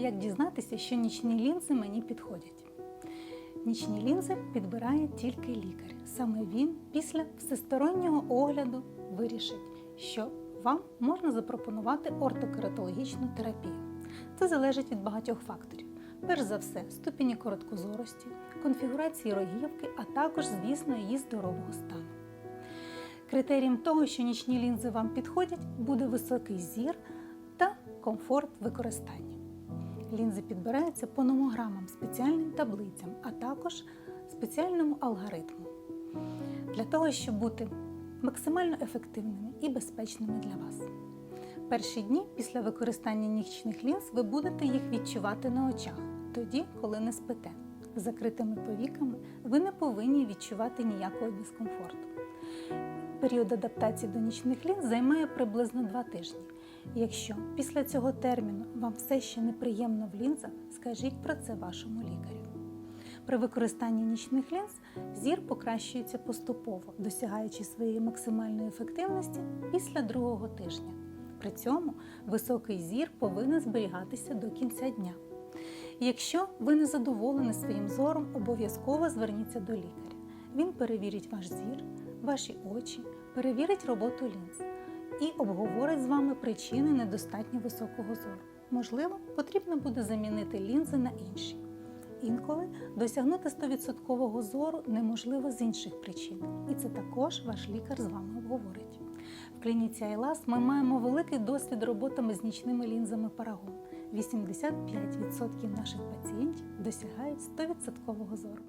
Як дізнатися, що нічні лінзи мені підходять? Нічні лінзи підбирає тільки лікар. Саме він після всестороннього огляду вирішить, що вам можна запропонувати ортокератологічну терапію. Це залежить від багатьох факторів. Перш за все, ступені короткозорості, конфігурації рогівки, а також, звісно, її здорового стану. Критерієм того, що нічні лінзи вам підходять, буде високий зір та комфорт використання. Лінзи підбираються по номограмам, спеціальним таблицям, а також спеціальному алгоритму для того, щоб бути максимально ефективними і безпечними для вас. Перші дні після використання нічних лінз ви будете їх відчувати на очах, тоді, коли не спите. Закритими повіками ви не повинні відчувати ніякого дискомфорту. Період адаптації до нічних лінз займає приблизно 2 тижні. Якщо після цього терміну вам все ще неприємно в лінзах, скажіть про це вашому лікарю. При використанні нічних лінз зір покращується поступово, досягаючи своєї максимальної ефективності після другого тижня. При цьому високий зір повинен зберігатися до кінця дня. Якщо ви не задоволені своїм зором, обов'язково зверніться до лікаря. Він перевірить ваш зір, ваші очі, перевірить роботу лінз і обговорить з вами причини недостатньо високого зору. Можливо, потрібно буде замінити лінзи на інші. Інколи досягнути 100% зору неможливо з інших причин, і це також ваш лікар з вами обговорить. В клініці Айлас ми маємо великий досвід роботами з нічними лінзами Парагон. 85% наших пацієнтів досягають 100% зору.